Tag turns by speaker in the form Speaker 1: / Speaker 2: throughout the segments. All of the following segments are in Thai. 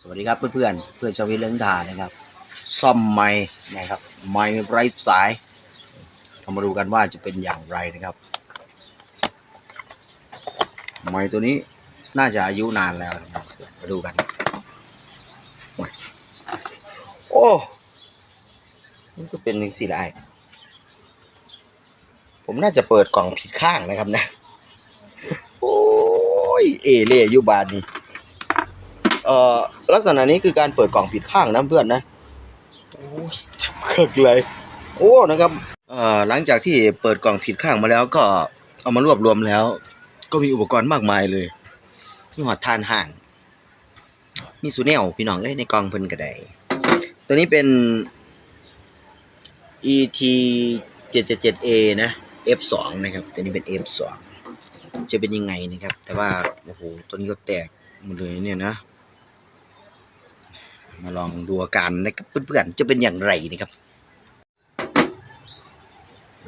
Speaker 1: สวัสดีครับเพื่อนๆเพื่อนชาววิทย์เรื่องทานนะครับ ซ่อมไม้นะครับ ไม้ไร้สายเรามาดูกันว่าจะเป็นอย่างไรนะครับ ไม้ตัวนี้น่าจะอายุนานแล้วนะครับมาดูกันโอ้มันก็เป็นอย่งสี่ได้ผมน่าจะเปิดกล่องผิดข้างนะครับนะ โอ้ย เอเล่ยุบานนี่ เอ่อลักษณะนี้คือการเปิดกล่องผิดข้างนะเพื่อนนะโอ้ยเคิกเลย โอ้นะครับเอ่อหลังจากที่เปิดกล่องผิดข้างมาแล้วก็เอามารวบรวมแล้ว ก็มีอุปกรณ์มากมายเลยมีหอดทานห่าง มีสูแนวพี่น้องเอ้ยในกล่องเพิ่นก็ได้ตัวนี้เป็น ET 777A นะ F2 นะครับ ตัวนี้เป็น F2 จะเป็นยังไงนะครับ แต่ว่า โอ้โห ตัวนี้ก็แตกหมดเลยเนี่ยนะ มาลองดูอาการนะครับเพื่อนๆจะเป็นอย่างไรนะครับ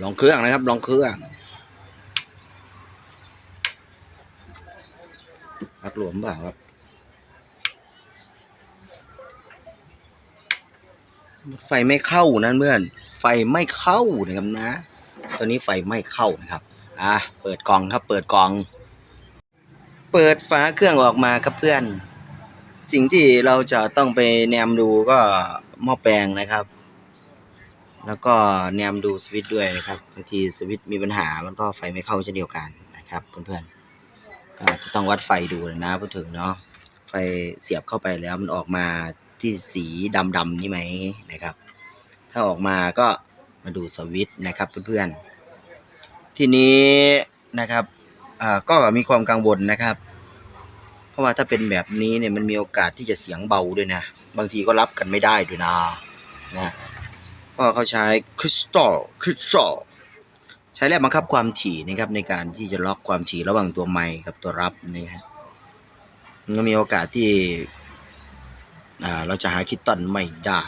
Speaker 1: ลองเครื่องนะครับ ลองเครื่องพักหลวมเปล่าครับไฟไม่เข้านะเพื่อน ไฟไม่เข้านะครับนะตอนนี้ไฟไม่เข้านะครับ อะ เปิดกล่องครับ เปิดกล่อง เปิดฝาเครื่องออกมาครับเพื่อน สิ่งที่เราจะต้องไปแนมดูก็หม้อแปลงนะครับ แล้วก็แนมดูสวิตด้วยนะครับบางทีสวิตมีปัญหามันก็ไฟไม่เข้าเช่นเดียวกันนะครับเพื่อนๆก็จะต้องวัดไฟดูนะพูดถึงเนาะไฟเสียบเข้าไปแล้วมันออกมาที่สีดำๆนี่ไหมนะครับ ถ้าออกมาก็มาดูสวิตนะครับเพื่อนๆทีนี้นะครับก็มีความกังวลนะครับ เพราะว่าถ้าเป็นแบบนี้เนี่ยมันมีโอกาสที่จะเสียงเบาด้วยนะ บางทีก็รับกันไม่ได้ด้วยนะนะเพราะเขาใช้คริสตัลคริสตัลใช้แรงบังคับความถี่นะครับในการที่จะล็อกความถี่ระหว่างตัวไมค์กับตัวรับนี่ฮะมันก็มีโอกาสที่เราจะหาคิดตันไม่ได้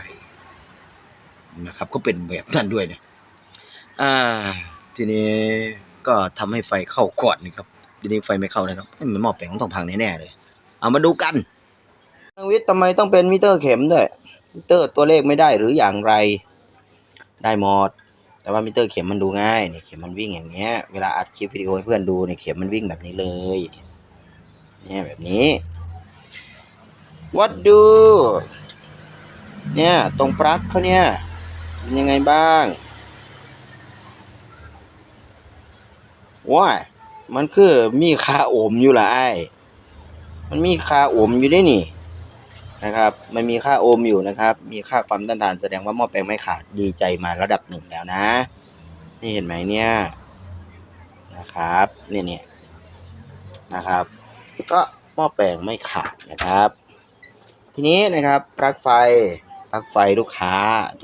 Speaker 1: นะครับก็เป็นแบบนั้นด้วยนะอ่าทีนี้ก็ทำให้ไฟเข้าก่อนนะครับ ทีนี้ไฟไม่เข้านะครับเอ้ยมันหม้อแปลงต้องพังแน่ๆเลย เอามาดูกันทางวิทย์ทำไมต้องเป็นมิเตอร์เข็มด้วยมิเตอร์ตัวเลขไม่ได้หรืออย่างไร ได้หมด แต่ว่ามิเตอร์เข็มมันดูง่ายเนี่ยเข็มมันวิ่งอย่างเงี้ย เวลาอัดคลิปวิดีโอให้เพื่อนดูเนี่ยเข็มมันวิ่งแบบนี้เลย เนี่ยแบบนี้ วัดดู เนี่ย ตรงปลั๊กเขาเนี่ยเป็นยังไงบ้างว้าย มันคือมีค่าโอห์มอยู่ละไอ้มันมีค่าโอห์มอยู่ได้นี่นะครับ มันมีค่าโอห์มอยู่นะครับ มีค่าความต้านทานแสดงว่าหม้อแปลงไม่ขาดดีใจมาระดับหนึ่งแล้วนะ นี่เห็นไหมเนี่ยนะครับเนี่ยเนี่ยนะครับ ก็หม้อแปลงไม่ขาดนะครับ ทีนี้นะครับปลั๊กไฟปลั๊กไฟลูกค้า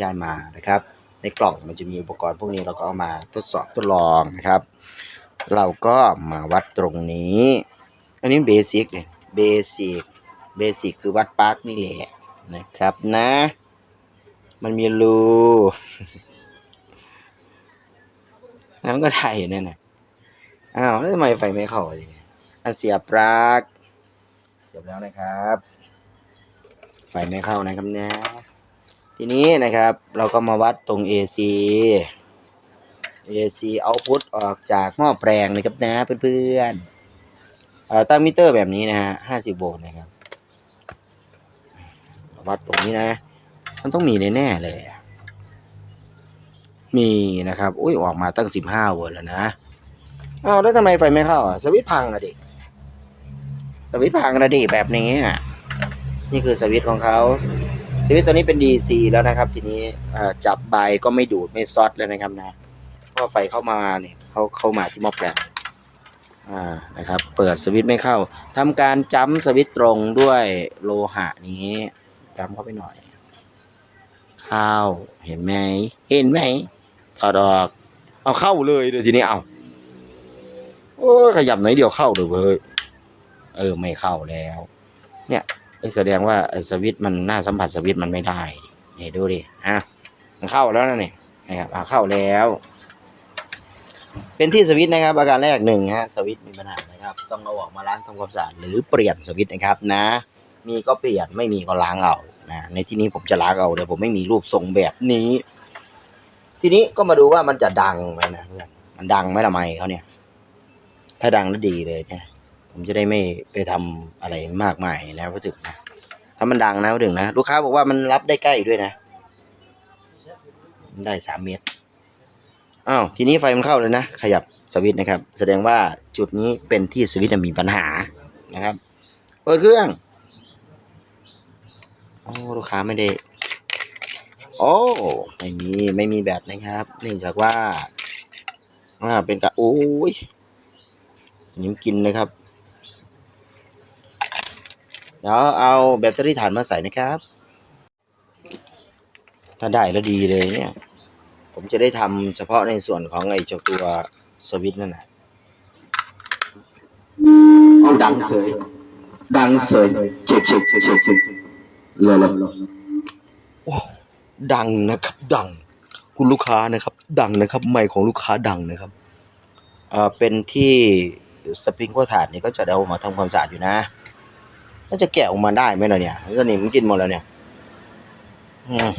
Speaker 1: ได้มานะครับ ในกล่องมันจะมีอุปกรณ์พวกนี้เราก็เอามาทดสอบทดลองนะครับ เราก็มาวัดตรงนี้ อันนี้เบสิกเนี่ยเบสิกเบสิกคือวัดปลั๊กนี่แหละนะครับนะ มันมีรูแล้วมันก็ถ่ายอยู่นั่นนะอ้าวแล้วทำไมไฟไม่เข้าอะทีนี้อะเสียบปลั๊กเสียบแล้วนะครับ ไฟไม่เข้านะครับเนะทีนี้นะครับเราก็มาวัดตรง AC AC output ออกจากหม้อแปลงเลยครับนะเพื่อนๆเอ่อตั้งมิเตอร์แบบนี้นะฮะ50โวลต์นะครับ วัดตรงนี้นะ มันต้องมีแน่ๆเลย มีนะครับอุ้ยออกมาตั้ง15โวลต์แล้วนะอ้าวแล้วทำไมไฟไม่เข้าอะสวิตช์พังอะดิสวิตช์พังอะดิแบบนี้อะนี่คือสวิตช์ของเขาสวิตช์ตัวนี้เป็น DC แล้วนะครับ ทีนี้อ่าจับใบก็ไม่ดูดไม่ซอดแล้วนะครับนะาะไฟเข้ามาเนี่ยเขาเข้ามาที่หม้อแปลงอ่านะครับ เปิดสวิตช์ไม่เข้าทำการจ้ำสวิตช์ตรงด้วยโลหะนี้จ้ำเข้าไปหน่อย เข้าเห็นไหมเห็นไหมถอดออกเอาเข้าเลยเดี๋ยวทีนี้เอาโอ้ขยับหน่อยเดียวเข้าเลยเว้ยเออไม่เข้าแล้ว เนี่ยแสดงว่าสวิตช์มันหน้าสัมผัสสวิตช์มันไม่ได้นี่ดูดิฮะมันเข้าแล้วนะนี่นะครับอ่าเข้าแล้ว เป็นที่สวิตช์นะครับอาการแรกหนึ่งฮะสวิตช์มีปัญหานะครับต้องเอาออกมาล้างทำความสะอาดหรือเปลี่ยนสวิตช์นะครับนะ มีก็เปลี่ยนไม่มีก็ล้างเอานะในที่นี้ผมจะล้างเอาแต่ผมไม่มีรูปทรงแบบนี้ ทีนี้ก็มาดูว่ามันจะดังไหมนะเพื่อนมันดังไหมละไมเขาเนี่ย ถ้าดังแล้วดีเลยเนี่ยผมจะได้ไม่ไปทำอะไรมากมายนะพูดถึงนะถ้ามันดังนะพูดถึงนะลูกค้าบอกว่ามันรับได้ใกล้ด้วยนะ ได้สามเมตร อ้าวทีนี้ไฟมันเข้าเลยนะ ขยับสวิตช์นะครับ แสดงว่าจุดนี้เป็นที่สวิตช์มีปัญหานะครับ เปิดเครื่องโอ้ลูกค้าไม่ได้ โอ้ไม่มีไม่มีแบบนะครับเนื่องจากว่าอ่าเป็นกะโอ้ยสนิมกินนะครับเดี๋ยวเอาแบตเตอรี่ถ่านมาใส่นะครับ ถ้าได้แล้วดีเลยเนี่ย ผมจะได้ทำเฉพาะในส่วนของไอ้เจ้าตัวสวิตช์นั่นแหละเอาดังเสย ดังเสยเช็คเช็คเช็คเช็คเลยเลยโอ้ดังนะครับ ดัง คุณลูกค้านะครับ ดังนะครับไมค์ของลูกค้าดังนะครับอ่าเป็นที่สปริงโคถาดนี่ก็จะเอามาทำความสะอาดอยู่นะแล้วจะแกะออกมาได้ไหมล่ะเนี่ยสนิมกินหมดแล้วเนี่ย อืม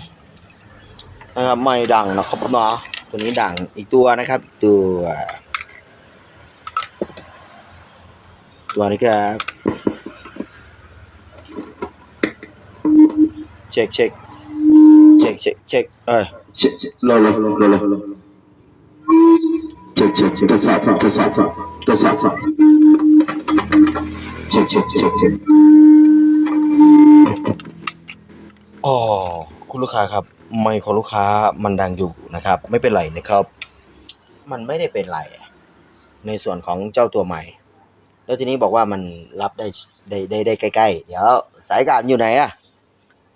Speaker 1: นะครับไม่ดังนะครับเนาะตัวนี้ดังอีกตัวนะครับ อีกตัว ตัวนี้ครับเช็คเช็คเช็คเช็คเช็คเอ้ย
Speaker 2: check check lo lo lo lo check check check ทดสอบทดสอบทดสอบทดสอบ check check check check
Speaker 1: อ๋อคุณลูกค้าครับ ไมค์ของลูกค้ามันดังอยู่นะครับ ไม่เป็นไรนะครับ มันไม่ได้เป็นไร ในส่วนของเจ้าตัวใหม่ แล้วทีนี้บอกว่ามันรับได้ได้ได้ได้ใกล้ๆ เดี๋ยวสายอากาศอยู่ไหนอะ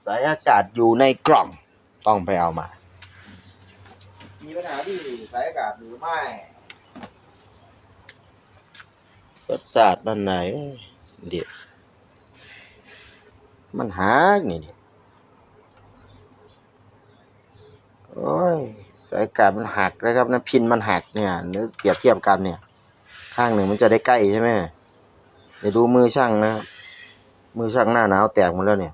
Speaker 1: สายอากาศอยู่ในกล่องต้องไปเอามา มีปัญหาที่สายอากาศหรือไม่รสชาติด้านไหนเดี๋ยวมันหากนี่ดิ โอ้ยสายอากาศมันหักนะครับนะพินมันหักเนี่ยหรือเปรียบเทียบกันเนี่ย ข้างหนึ่งมันจะได้ใกล้ใช่ไหมเดี๋ยวดูมือช่างนะครับมือช่างหน้าหนาวแตกหมดแล้วเนี่ย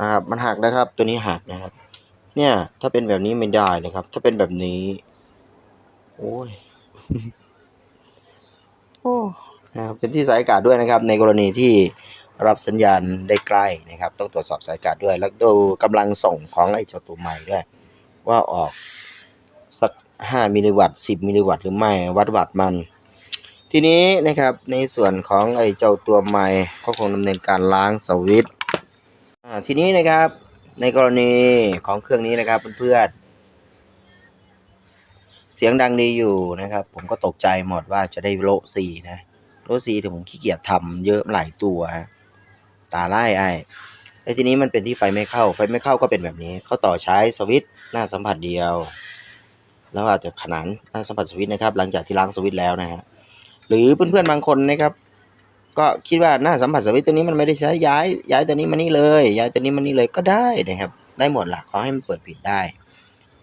Speaker 1: นะครับ มันหักนะครับ ตัวนี้หักนะครับ เนี่ย ถ้าเป็นแบบนี้ไม่ได้นะครับ ถ้าเป็นแบบนี้ โอ้ยโอ้นะครับเป็นที่สายอากาศด้วยนะครับ ในกรณีที่รับสัญญาณได้ใกล้นะครับ ต้องตรวจสอบสายอากาศด้วย แล้วดูกำลังส่งของไอ้เจ้าตัวใหม่ด้วย ว่าออกสัก 5 มิลลิวัตต์ 10 มิลลิวัตต์หรือไม่วัดวัตต์มัน ทีนี้นะครับในส่วนของไอ้เจ้าตัวใหม่ก็คงดำเนินการล้างสวิตช์ทีนี้นะครับในกรณีของเครื่องนี้นะครับเพื่อนเสียงดังดีอยู่นะครับ ผมก็ตกใจหมดว่าจะได้โลสีนะโลสีแต่ผมขี้เกียจทำเยอะหลายตัวตาไล่ไอ้แล้ทีนี้มันเป็นที่ไฟไม่เข้า ไฟไม่เข้าก็เป็นแบบนี้ เขาต่อใช้สวิต หน้าสัมผัสเดียว แล้วอาจจะขนานหน้าสัมผัสสวิตช์นะครับ หลังจากที่ล้างสวิตช์แล้วนะฮะหรือเพื่อนๆบางคนนะครับ ก็คิดว่าหน้าสัมผัสสวิตช์ตัวนี้มันไม่ได้ใช้ย้ายย้ายตัวนี้มานี่เลย ย้ายตัวนี้มานี่เลยก็ได้นะครับ ได้หมดละขอให้มันเปิดปิดได้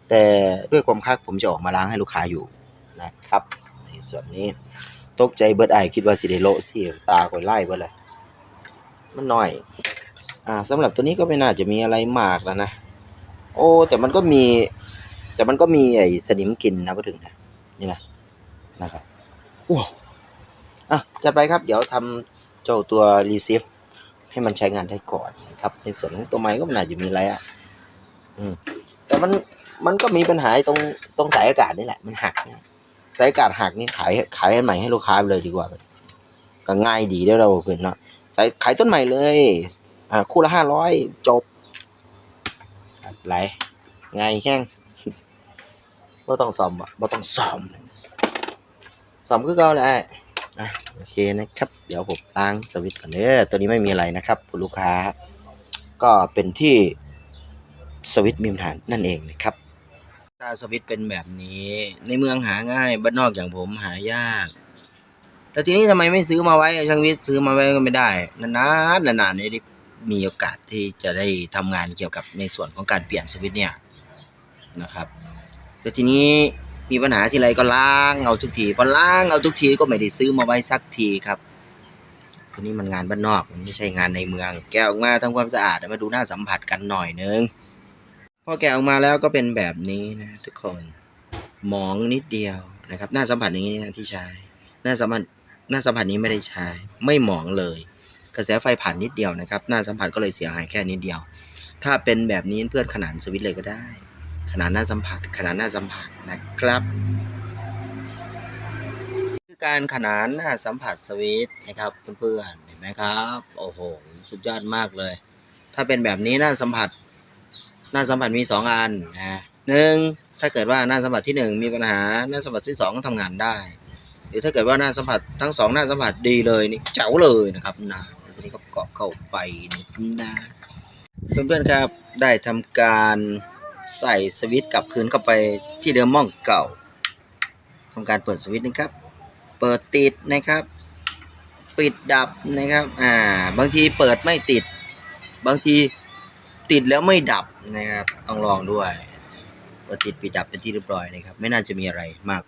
Speaker 1: แต่ด้วยความคักผมจะออกมาล้างให้ลูกค้าอยู่นะครับในส่วนนี้ตกใจเบิดไอคิดว่าสิได้โลสิตาคอยไล่เบิดเลยมันหน้อยอ่าสำหรับตัวนี้ก็ไม่น่าจะมีอะไรมากแล้วนะ โอ้ แต่มันก็มี แต่มันก็มีไอ้สนิมกินนะพูดถึงนะนี่นะนะครับว้าวอะจัดไปครับเดี๋ยวทำเจ้าตัว receive ให้มันใช้งานได้ก่อนนะครับ ในส่วนของตัวไม้ก็ม่น่าจะมีอะไรอะอืมแต่มันมันก็มีปัญหาตรงตรงสายอากาศนี่แหละ มันหักนะสายอากาศหักนี่ขายขายให้ใหม่ให้ลูกค้าไปเลยดีกว่าก็ง่ายดีเด้อเราเพื่อนเนาะสายขายต้นใหม่เลยอ่าคู่ละห้าร้อยจบ อะไรไงแข้งบ่ต้องซ่อมบ่บ่ต้องซ่อมซ่อมคือเก่าแหละอะโอเคนะครับ เดี๋ยวผมล้างสวิตช์ก่อนเด้อตัวนี้ไม่มีอะไรนะครับคุณลูกค้า ก็เป็นที่สวิตช์มีปัญหานั่นเองนะครับถ้าสวิตช์เป็นแบบนี้ ในเมืองหาง่ายบ้านนอกอย่างผมหายากแล้วทีนี้ทำไมไม่ซื้อมาไว้ช่างวิทย์ซื้อมาไว้ก็ไม่ได้นานๆนานๆเนี่ยได้ มีโอกาสที่จะได้ทำงานเกี่ยวกับในส่วนของการเปลี่ยนสวิตช์เนี่ยนะครับแต่ทีนี้มีปัญหาที่ไรก็ล้างเอาทุกทีพอล้างเอาทุกทีก็ไม่ได้ซื้อมาไว้สักทีครับทีนี้มันงานบ้านนอกมันไม่ใช่งานในเมือง แกออกมาทำความสะอาดมาดูหน้าสัมผัสกันหน่อยนึงพอแกออกมาแล้วก็เป็นแบบนี้นะทุกคนหมองนิดเดียวนะครับ หน้าสัมผัสอย่างนี้ที่ใช้หน้าสัมผัสหน้าสัมผัสนี้ไม่ได้ใช้ ไม่หมองเลย กระแสไฟผ่านนิดเดียวนะครับหน้าสัมผัสก็เลยเสียหายแค่นิดเดียว ถ้าเป็นแบบนี้เพื่อนขนานสวิตเลยก็ได้ ขนาดหน้าสัมผัส ขนาดหน้าสัมผัสนะครับคือการขนานหน้าสัมผัสสวิตนะครับเพื่อนๆเห็นไหมครับโอ้โหสุดยอดมากเลย ถ้าเป็นแบบนี้หน้าสัมผัส หน้าสัมผัสมีสองอันนะหนึ่งถ้าเกิดว่าหน้าสัมผัสที่หนึ่งมีปัญหาหน้าสัมผัสที่สองก็ทำงานได้ หรือถ้าเกิดว่าหน้าสัมผัสทั้งสองหน้าสัมผัสดีเลยนี่เจ๋วเลยนะครับนะ แล้วทีนี้ก็เกาะเข้าไปนี่นะเพื่อนๆครับได้ทำการใส่สวิตช์กลับคืนเข้าไปที่เดิมม่องเก่าทำการเปิดสวิตช์นะครับ เปิดติดนะครับ ปิดดับนะครับ อ่า บางทีเปิดไม่ติด บางทีติดแล้วไม่ดับนะครับ ต้องลองด้วย เปิดติดปิดดับเป็นที่เรียบร้อยนะครับ ไม่น่าจะมีอะไรมาก